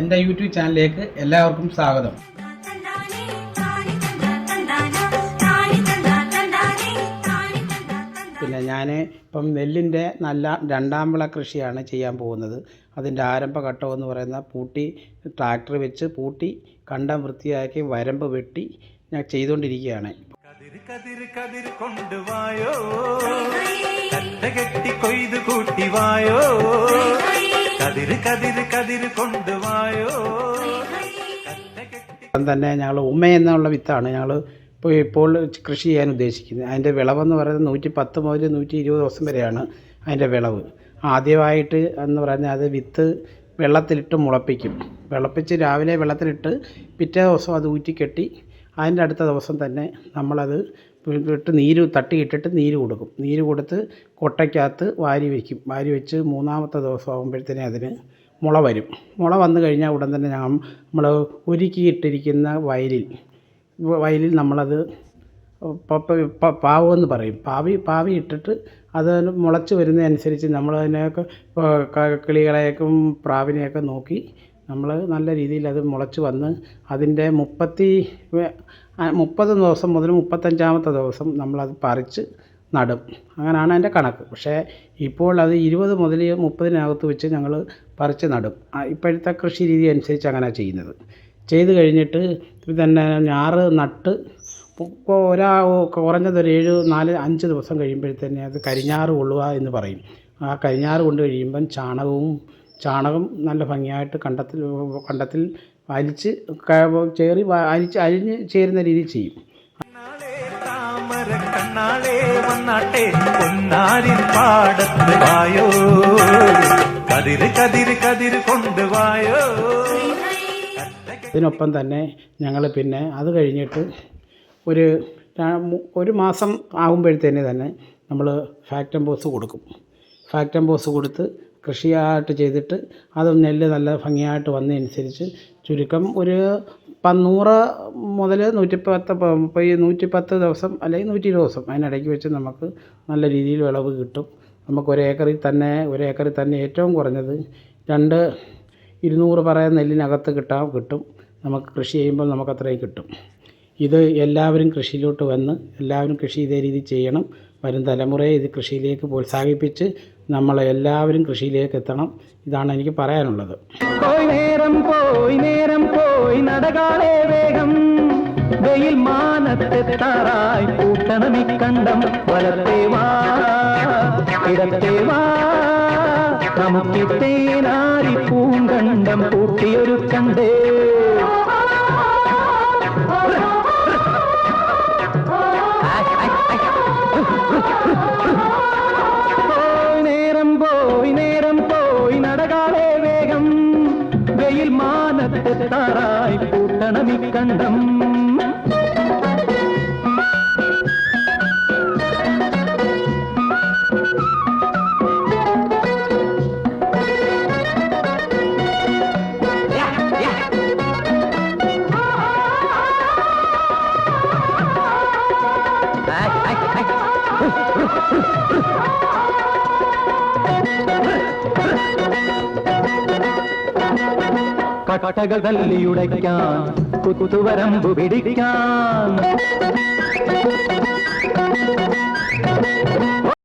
എന്റെ യൂട്യൂബ് ചാനലിലേക്ക് എല്ലാവർക്കും സ്വാഗതം. പിന്നെ ഞാൻ ഇപ്പം നെല്ലിന്റെ നല്ല രണ്ടാം വിള കൃഷിയാണ് ചെയ്യാൻ പോകുന്നത്. അതിന്റെ ആരംഭഘട്ടം എന്ന് പറയുന്ന പൂട്ടി ട്രാക്ടർ വെച്ച് പൂട്ടി കണ്ടം വൃത്തിയാക്കി വരമ്പ് വെട്ടി ഞാൻ ചെയ്തുകൊണ്ടിരിക്കുകയാണ്. കൊണ്ടുവായോ കെട്ടി കൊയ്ത് കൂട്ടി വായോ. കതിര് കതിര് കതിര് കൊണ്ടുവായോ തന്നെ ഞങ്ങൾ ഉമ്മ എന്നുള്ള വിത്താണ് ഞങ്ങൾ ഇപ്പോൾ ഇപ്പോൾ കൃഷി ചെയ്യാൻ ഉദ്ദേശിക്കുന്നത്. അതിന്റെ വിളവെന്ന് പറയുന്നത് നൂറ്റി പത്ത് മുതൽ നൂറ്റി ഇരുപത് ദിവസം വരെയാണ് അതിന്റെ വിളവ്. ആദ്യമായിട്ട് എന്ന് പറഞ്ഞാൽ അത് വിത്ത് വെള്ളത്തിലിട്ട് മുളപ്പിക്കും. വിളപ്പിച്ച് രാവിലെ വെള്ളത്തിലിട്ട് പിറ്റേ ദിവസം അത് ഊറ്റിക്കെട്ടി അതിന്റെ അടുത്ത ദിവസം തന്നെ നമ്മളത് ഇട്ട് നീര് തട്ടിയിട്ടിട്ട് നീര് കൊടുക്കും. നീര് കൊടുത്ത് കൊട്ടയ്ക്കകത്ത് വാരി വയ്ക്കും വാരി വെച്ച് മൂന്നാമത്തെ ദിവസം ആകുമ്പോഴത്തേനും അതിന് മുള വരും. മുള വന്നു കഴിഞ്ഞാൽ ഉടൻ തന്നെ നമ്മൾ ഒരുക്കിയിട്ടിരിക്കുന്ന വയലിൽ വയലിൽ നമ്മളത് പാവെന്ന് പറയും. പാവി പാവി ഇട്ടിട്ട് അത് മുളച്ച് വരുന്നതനുസരിച്ച് ഏഹ് കിളികളെയൊക്കെ പ്രാവിനെയൊക്കെ നോക്കി നമ്മൾ നല്ല രീതിയിൽ അത് മുളച്ച് വന്ന് അതിന്റെ മുപ്പത്തി മുപ്പത് ദിവസം മുതൽ മുപ്പത്തഞ്ചാമത്തെ ദിവസം നമ്മളത് പറിച്ച് നടും. അങ്ങനെയാണ് എന്റെ കണക്ക്. പക്ഷേ ഇപ്പോൾ അത് ഇരുപത് മുതൽ മുപ്പതിനകത്ത് വെച്ച് ഞങ്ങൾ പറിച്ച് നടും. ഇപ്പോഴത്തെ കൃഷി രീതി അനുസരിച്ച് അങ്ങനെ ചെയ്യുന്നത്. ചെയ്ത് കഴിഞ്ഞിട്ട് തന്നെ ഞാറ് നട്ട് ഒരാ കുറഞ്ഞത് ഒരു ഏഴ് നാല് അഞ്ച് ദിവസം കഴിയുമ്പോഴത്തേനെ അത് കരിഞ്ഞാറ് കൊള്ളുക എന്ന് പറയും. ആ കരിഞ്ഞാറ് കൊണ്ട് കഴിയുമ്പം ചാണകവും ചാണകം നല്ല ഭംഗിയായിട്ട് കണ്ടത്തിൽ കണ്ടത്തിൽ അലിച്ച് ചേറി അലിച്ച് അരിഞ്ഞ് ചേരുന്ന രീതിയിൽ ചെയ്യും. അതിനൊപ്പം ഇതിനൊപ്പം തന്നെ ഞങ്ങൾ പിന്നെ അത് കഴിഞ്ഞിട്ട് ഒരു ഒരു മാസം ആകുമ്പോഴത്തേന് തന്നെ നമ്മൾ ഫാക്ടംബോസ് കൊടുക്കും. ഫാക്ടംബോസ് കൊടുത്ത് കൃഷിയായിട്ട് ചെയ്തിട്ട് അത് നെല്ല് നല്ല ഭംഗിയായിട്ട് വന്നതനുസരിച്ച് ചുരുക്കം ഒരു പന്നൂറ് മുതൽ നൂറ്റിപ്പത്ത് നൂറ്റിപ്പത്ത് ദിവസം അല്ലെങ്കിൽ നൂറ്റി ഇരുപത് ദിവസം അതിനിടയ്ക്ക് വെച്ച് നമുക്ക് നല്ല രീതിയിൽ വിളവ് കിട്ടും. നമുക്ക് ഒരു ഏക്കറിൽ തന്നെ ഒരു ഏക്കറിൽ തന്നെ ഏറ്റവും കുറഞ്ഞത് രണ്ട് ഇരുന്നൂറ് പറയുന്ന നെല്ലിനകത്ത് കിട്ടാൻ കിട്ടും. നമുക്ക് കൃഷി ചെയ്യുമ്പോൾ നമുക്ക് അത്രയും കിട്ടും. ഇത് എല്ലാവരും കൃഷിയിലോട്ട് വന്ന് എല്ലാവരും കൃഷി ഇതേ രീതി ചെയ്യണം. വരും തലമുറയെ ഇത് കൃഷിയിലേക്ക് പ്രോത്സാഹിപ്പിച്ച് നമ്മൾ എല്ലാവരും കൃഷിയിലേക്ക് എത്തണം ഇതാണ് എനിക്ക് പറയാനുള്ളത്. പോയി നേരം പോയി നേരം പോയി നടകാളെ വേഗം. വെയിൽ മാനത്തെത്താറായി കൂട്ടണം ഇക്കണ്ടം വലത്തെ വാ ഇടത്തെ വാ. നമുക്ക് തേനാരി പൂങ്കണ്ടം കൂട്ടിയൊരു കണ്ടേ മാനത്തെത്താറായി കൂട്ടണം പടകൾ തല്ലിയുടയ്ക്കാൻ കുത്തുവരമ്പു പിടിക്കാൻ.